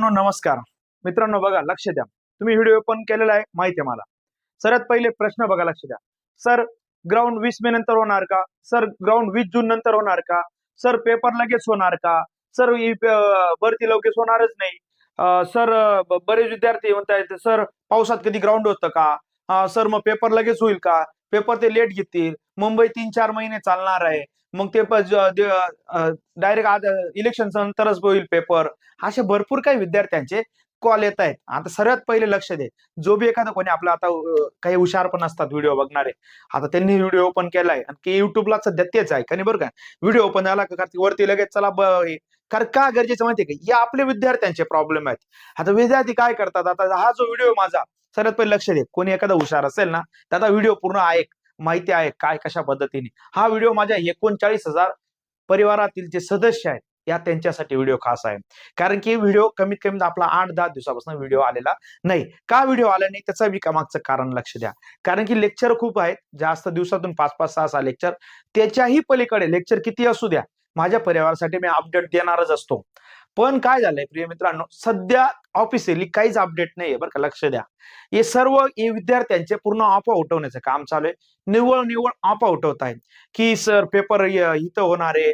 मित्रांनो नमस्कार. मित्रांनो बघा लक्ष द्या. तुम्ही व्हिडिओ ओपन केलेला आहे माहिती आहे मला. सर्वात पहिले प्रश्न बघा लक्ष द्या. सर ग्राउंड वीस मे नंतर होणार का? सर ग्राउंड वीस जून नंतर होणार का? सर पेपर लगेच होणार का? सर भरती लवकर होणारच नाही. सर बरेच विद्यार्थी म्हणतायत सर पावसात कधी ग्राउंड होतं का? सर मग पेपर लगेच होईल का? पेपर ते लेट घेतील. मुंबई तीन चार महिने चालणार आहे. मग ते डायरेक्ट आज इलेक्शन नंतरच होईल पेपर असे भरपूर काही विद्यार्थ्यांचे कॉल येत आहेत. आता सर्वात पहिले लक्ष दे. जो बी एखादा कोणी आपला आता काही हुशार पण असतात व्हिडिओ बघणारे. आता त्यांनी व्हिडिओ ओपन केलाय आणि की युट्यूबला सध्या तेच आहे. का नाही बरं का? व्हिडिओ ओपन झाला का वरती लगेच चला कारण का गरजेचं माहितीये का? या आपले विद्यार्थ्यांचे प्रॉब्लेम आहेत. आता विद्यार्थी काय करतात? आता हा जो व्हिडिओ माझा सर्वात पहिले लक्ष दे. कोणी एखादा हुशार असेल ना त्याचा व्हिडिओ पूर्ण ऐक. माहिती आहे काय कशा पद्धतीने. हा व्हिडिओ माझ्या एकोणचाळीस हजार परिवारातील जे सदस्य आहेत या त्यांच्यासाठी व्हिडिओ खास आहे. कारण की व्हिडिओ कमीत कमी आपला आठ दहा दिवसापासून व्हिडिओ आलेला नाही. का व्हिडिओ आला नाही त्याचा बी कारण लक्ष द्या. कारण की लेक्चर खूप आहेत जास्त दिवसातून पाच पाच सहा सहा लेक्चर. त्याच्याही पलीकडे लेक्चर किती असू द्या माझ्या परिवारासाठी मी अपडेट देणारच असतो. पण काय झालंय प्रिय मित्रांनो? सध्या ऑफिशियली काहीच अपडेट नाहीये बरं का? लक्ष द्या. हे सर्व हे विद्यार्थ्यांचे पूर्ण ऑफा उठवण्याचं काम चालू आहे. निव्वळ निव्वळ ऑफा उठवत आहेत की सर पेपर इथं होणार आहे.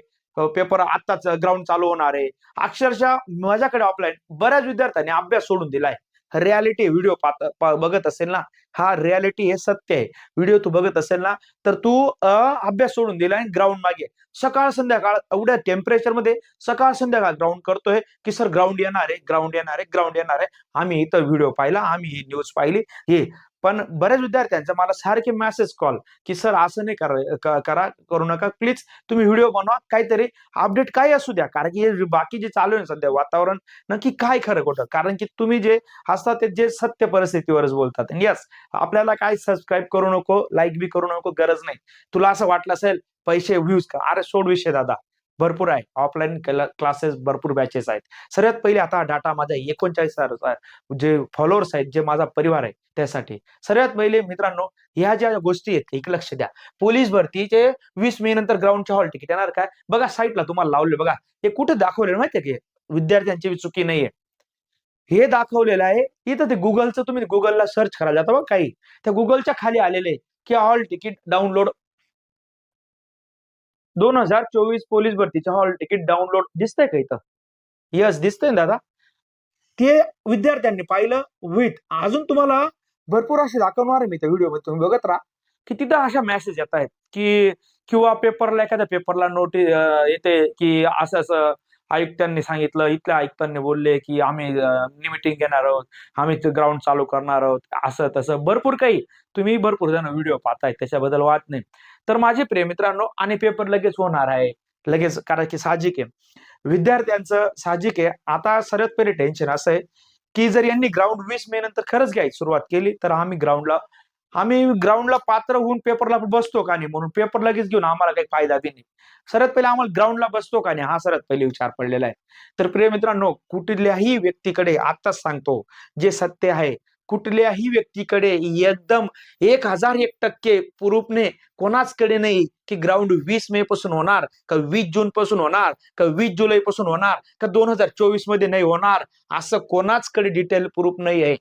पेपर आत्ताच ग्राउंड चालू होणार आहे. अक्षरशः माझ्याकडे ऑफलाईन बऱ्याच विद्यार्थ्यांनी अभ्यास सोडून दिलाय. रियालिटी व्हिडिओ पाहत बघत असेल ना? हा रियालिटी हे सत्य आहे. व्हिडिओ तू बघत असेल ना तर तू अभ्यास सोडून दिलाय ग्राउंड मागे. सकाळ संध्याकाळ एवढ्या टेम्परेचरमध्ये सकाळ संध्याकाळ ग्राउंड करतोय की सर ग्राउंड येणार आहे ग्राउंड येणार आहे ग्राउंड येणार आहे. आम्ही इथं व्हिडिओ पाहिला आम्ही ही न्यूज पाहिली. हे पण बऱ्याच विद्यार्थ्यांचा मला सारखे मेसेज कॉल की सर असं नाही करा करा करू नका. प्लीज तुम्ही व्हिडिओ बनवा. काहीतरी अपडेट काय असू द्या. कारण की हे बाकी जे चालू आहे ना सध्या वातावरण नक्की काय खरं खोटं? कारण की तुम्ही जे असतात ते जे सत्य परिस्थितीवरच बोलतात. यस आपल्याला काय सबस्क्राईब करू नको लाईक बी करू नको गरज नाही. तुला असं वाटलं असेल पैसे व्ह्यूज का? अरे सोड विषय दादा. भरपूर आहे. ऑफलाईन क्लासेस भरपूर बॅचेस आहेत. सर्वात पहिले आता डाटा माझा एकोणचाळीस हजार जे फॉलोअर्स आहेत जे माझा परिवार आहे त्यासाठी. सर्वात पहिले मित्रांनो ह्या ज्या गोष्टी आहेत एक लक्ष द्या. पोलीस भरतीचे वीस मे नंतर ग्राउंडचे हॉल तिकीट येणार काय? बघा साईटला तुम्हाला लावले बघा. हे कुठे दाखवलेलं माहितीये की विद्यार्थ्यांची चुकी नाहीये. हे दाखवलेलं आहे इथं ते गुगलचं तुम्ही गुगलला सर्च करायला जाता बघा काही. त्या गुगलच्या खाली आलेले की हॉल तिकीट डाउनलोड दोन हजार चोवीस पोलीस भरतीचे हॉल तिकीट डाउनलोड दिसतंय का इथं? यस दिसतंय दादा. ते विद्यार्थ्यांनी पाहिलं विथ. अजून तुम्हाला भरपूर असे दाखवणार आहे मी त्या व्हिडिओमध्ये तुम्ही बघत राहा. की तिथं अशा मेसेज येत आहेत की किंवा पेपरला एखाद्या पेपरला नोटीस येते की असं असं आयुक्तांनी सांगितलं इथल्या आयुक्तांनी बोलले की आम्ही मिटिंग घेणार आहोत. आम्ही ग्राउंड चालू करणार आहोत. असं तसं. भरपूर काही. तुम्ही भरपूर जण व्हिडिओ पाहताय. त्याच्याबद्दल वाद नाही. तर माझे प्रेमित्रांनो आणि पेपर लगेच होणार आहे. लगेच कारण की साहजिक आहे. विद्यार्थ्यांचं साहजिक आहे. आता सर्वात पहिले टेन्शन असं आहे की जर यांनी ग्राउंड वीस मे नंतर खरंच घ्यायची सुरुवात केली तर आम्ही ग्राउंडला आम्ही ग्राउंडला पात्र होऊन पेपरला बसतो का नाही? म्हणून पेपर लगेच घेऊन आम्हाला काही फायदा बी नाही. सर्वात पहिले आम्हाला ग्राउंडला बसतो का नाही? हा सर्वात पहिले विचार पडलेला आहे. तर प्रिय मित्रांनो कुठल्याही व्यक्तीकडे आताच सांगतो जे सत्य आहे कुठल्याही व्यक्तीकडे एकदम एक हजार एक टक्के प्रूफने कोणाचकडे नाही की ग्राउंड वीस मे पासून होणार का वीस जून पासून होणार का वीस जुलै पासून होणार का दोन हजार चोवीसमध्ये नाही होणार असं कोणाचकडे डिटेल प्रूफ नाही आहे.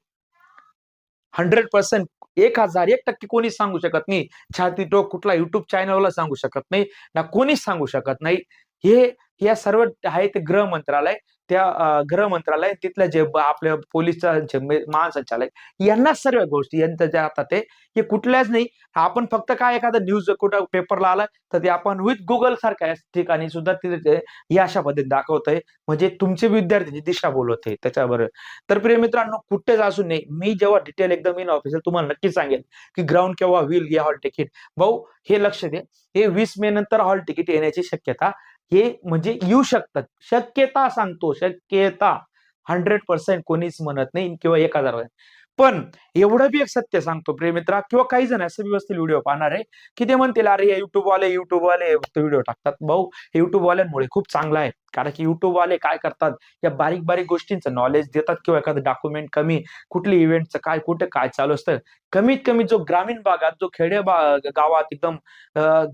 हंड्रेड पर्सेंट एक हजार एक टक्के कोणीच सांगू शकत नाही. छाती टोक कुठला युट्यूब चॅनलला सांगू शकत नाही ना कोणीच सांगू शकत नाही. हे या सर्व आहे ते गृह मंत्रालय. त्या गृह मंत्रालय तिथल्या जे आपल्या पोलीसचा जे महासंचालक यांना सर्व गोष्टी यांच्या ज्या आता ते हे कुठल्याच नाही. आपण फक्त काय एखादा न्यूज कुठं पेपरला आला तर ते आपण विथ गुगल सारख्या ठिकाणी सुद्धा तिथे हे अशा पद्धतीने दाखवतंय. म्हणजे तुमचे विद्यार्थ्यांची दिशा बोलवते त्याच्याबरोबर. तर प्रिय मित्रांनो कुठेच असून नाही. मी जेव्हा डिटेल एकदम इन ऑफिसर तुम्हाला नक्की सांगेल की ग्राउंड केव्हा होईल या हॉल तिकीट भाऊ हे लक्ष दे. हे वीस मे नंतर हॉल तिकीट येण्याची शक्यता हे म्हणजे येऊ शकतात. शक्यता सांगतो शक्यता. हंड्रेड पर्सेंट कोणीच म्हणत नाही किंवा एक हजार पण एवढं बी एक सत्य सांगतो प्रेमित्रा किंवा काही जण असं व्यवस्थित व्हिडिओ पाहणार आहे की ते म्हणतील अरे युट्यूबवाले वाले वाले व्हिडिओ टाकतात. भाऊ युट्यूबवाल्यांमुळे खूप चांगला आहे. कारण की युट्यूब वाले काय करतात? या बारीक बारीक गोष्टींचं नॉलेज देतात किंवा एखादं डॉक्युमेंट कमी कुठली इव्हेंटचं काय कुठे काय चालू असतं. कमीत कमी जो ग्रामीण भागात जो खेडे बा- गावात एकदम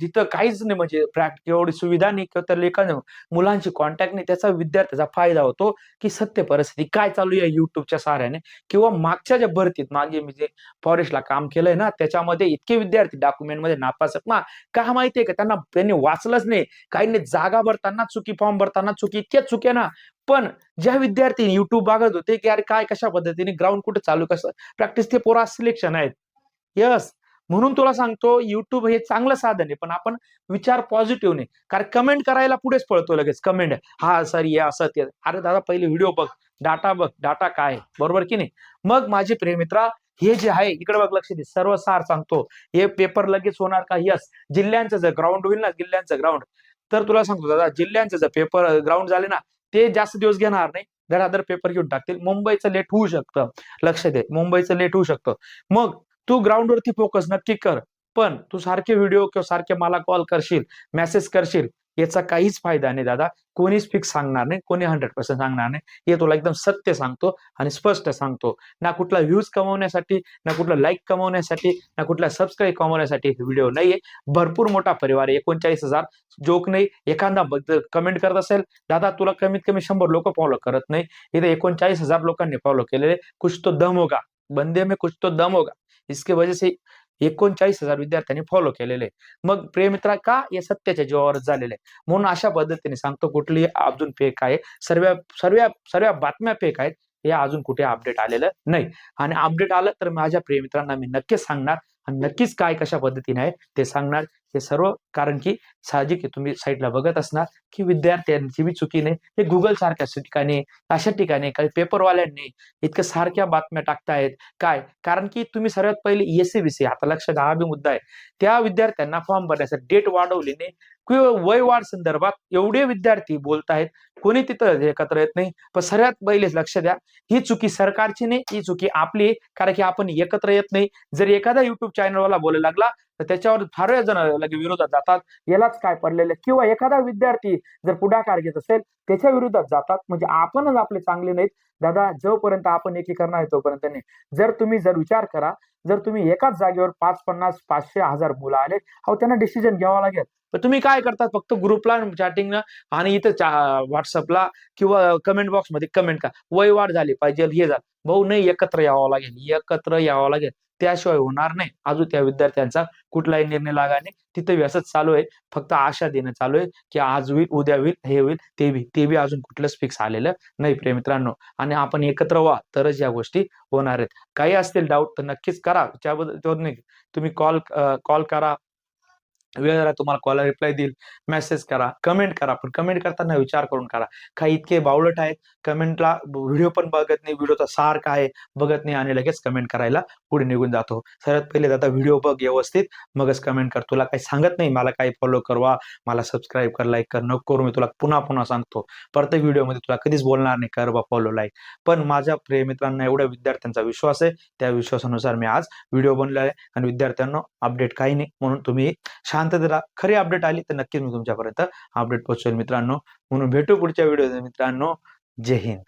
तिथं काहीच नाही म्हणजे प्रॅक्ट एवढी सुविधा नाही किंवा त्या लेखन मुलांची कॉन्टॅक्ट नाही त्याचा विद्यार्थ्याचा फायदा होतो की सत्य परिस्थिती काय चालू आहे युट्यूबच्या सहाऱ्याने? किंवा मागच्या ज्या भरतीत मागे मी जे फॉरेस्टला काम केलंय ना त्याच्यामध्ये इतके विद्यार्थी डॉक्युमेंटमध्ये नापास आहेत ना का माहितीये का? त्यांना त्यांनी वाचलंच नाही. काहींनी जागा भरताना चुकी फॉर्म भरताना चुकी इतक्या चुक्या ना. पण ज्या विद्यार्थी युट्यूब बघत होते की अरे काय कशा पद्धतीने ग्राउंड कुठे चालू कसं प्रॅक्टिस ते पोरा सिलेक्शन आहेत. यस म्हणून तुला सांगतो युट्यूब हे चांगलं साधन आहे पण आपण विचार पॉझिटिव्ह नाही कारण कमेंट करायला पुढेच पळतो लगेच. कमेंट हा सर या असं ते. अरे दादा पहिले व्हिडिओ बघ. डाटा बघ. डाटा काय आहे, बरोबर की नाही? मग माझे प्रेमित्रा हे जे आहे इकडे बघ लक्ष दे. सर्व सार सांगतो. हे पेपर लगेच होणार का? यस जिल्ह्यांचं जर ग्राउंड होईल ना जिल्ह्यांचं ग्राउंड तर तुला सांगतो दादा जिल्ह्यांचं जर पेपर ग्राउंड झाले ना ते जास्त दिवस घेणार नाही. धडाधड पेपर घेऊन टाकतील. मुंबईचं लेट होऊ शकतं. लक्ष दे. मुंबईचं लेट होऊ शकतं. मग तू ग्राउंडवरती फोकस नक्की कर. पण तू सारखे व्हिडिओ किंवा सारखे मला कॉल करशील मेसेज करशील याचा काहीच फायदा नाही दादा. कोणीच फिक्स सांगणार नाही कोणी हंड्रेड पर्सेंट सांगणार नाही. हे तुला एकदम सत्य सांगतो आणि स्पष्ट सांगतो. ना कुठला व्ह्यूज कमवण्यासाठी ना कुठला लाईक कमवण्यासाठी ना कुठला सबस्क्राईब कमवण्यासाठी व्हिडिओ नाहीये. भरपूर मोठा परिवार आहे एकोणचाळीस हजार. जोक नाही एखादा कमेंट करत असेल दादा तुला कमीत कमी शंभर लोक फॉलो करत नाही. इथे एकोणचाळीस हजार लोकांनी फॉलो केलेले. कुछ तो दम होगा. बंदे में कुछ तो दम होगा. इसके वजह से एकोणचाळीस हजार विद्यार्थ्यांनी फॉलो केलेले मग प्रेमित्रा का या सत्याच्या जीवावर झालेले म्हणून अशा पद्धतीने सांगतो कुठली अजून फेक आहे? सर्व सर्व सर्व बातम्या फेक आहेत. हे अजून कुठे अपडेट आलेलं नाही. आणि अपडेट आलं तर माझ्या प्रेमित्रांना मी नक्कीच सांगणार. आणि नक्कीच काय कशा पद्धतीने आहे ते सांगणार. हे सर्व कारण की साहजिक आहे. तुम्ही साईडला बघत असणार की विद्यार्थ्यांची बी चुकी नाही. हे गुगल सारख्या ठिकाणी अशा ठिकाणी काही पेपरवाल्यांनी इतक्या सारख्या बातम्या टाकतायत. काय? कारण की तुम्ही सर्वात पहिले एस बी सी आता लक्षात हा बी मुद्दा आहे. त्या विद्यार्थ्यांना फॉर्म भरण्यासाठी डेट वाढवली नाही. किंवा वय वाढ संदर्भात एवढे विद्यार्थी बोलतायत. कोणी तिथं एकत्र येत नाही. पण सर्वात पहिले लक्ष द्या. ही चुकी सरकारची नाही. ही चुकी आपली कारण की आपण एकत्र येत नाही. जर एखादा युट्यूब चॅनलवाला बोलायला लागला तर त्याच्यावर फार जण लगे विरोधात जातात. यालाच काय पडलेलं किंवा एखादा विद्यार्थी जर पुढाकार घेत असेल त्याच्या विरोधात जातात. म्हणजे आपणच आपले चांगले नाहीत. दादा जोपर्यंत आपण एकीकरण आहे तोपर्यंत नाही. जर तुम्ही जर विचार करा जर तुम्ही एकाच जागेवर पाच पन्नास पाचशे हजार मुलं आले अहो त्यांना डिसिजन घ्यावा लागेल. पण तुम्ही काय करतात? फक्त ग्रुपला चॅटिंग आणि इथं व्हॉट्सअपला किंवा कमेंट बॉक्समध्ये कमेंट का वय वाढ झाली पाहिजे हे झालं. भाऊ नाही एकत्र यावं लागेल. एकत्र यावं लागेल. त्याशिवाय होणार नाही. अजून त्या विद्यार्थ्यांचा कुठलाही निर्णय लागा नाही. तिथे व्यसच चालू आहे. फक्त आशा देणं चालू आहे की आज होईल उद्या होईल हे होईल ते बी ते बी अजून कुठलंच फिक्स आलेलं नाही प्रिय मित्रांनो. आणि आपण एकत्र व्हा तरच या गोष्टी होणार आहेत. काही असतील डाऊट तर नक्कीच करा. त्याबद्दल तुम्ही कॉल कॉल करा. वेळ झाला तुम्हाला कॉल रिप्लाय देईल. मेसेज करा कमेंट करा पण कमेंट करताना विचार करून करा. काही इतके बावलट आहेत कमेंटला व्हिडिओ पण बघत नाही व्हिडिओचा सार काय आहे बघत नाही आणि लगेच कमेंट करायला पुढे निघून जातो. सर्वात पहिले दादा व्हिडिओ बघ व्यवस्थित मगच कमेंट कर. तुला काही सांगत नाही मला काही फॉलो करवा मला सबस्क्राईब कर लाईक कर नको करू मी तुला पुन्हा पुन्हा सांगतो. प्रत्येक व्हिडिओमध्ये तुला कधीच बोलणार नाही कर बा फॉलो लाईक पण माझ्या प्रिय मित्रांना एवढ्या विद्यार्थ्यांचा विश्वास आहे. त्या विश्वासानुसार मी आज व्हिडिओ बनलेला आहे आणि विद्यार्थ्यांना अपडेट काही नाही. म्हणून तुम्ही शांततेत राहा खरी अपडेट आली तर नक्कीच मी तुमच्यापर्यंत अपडेट पोहोचवेल मित्रांनो. म्हणून भेटू पुढच्या व्हिडिओ मित्रांनो. जय हिंद.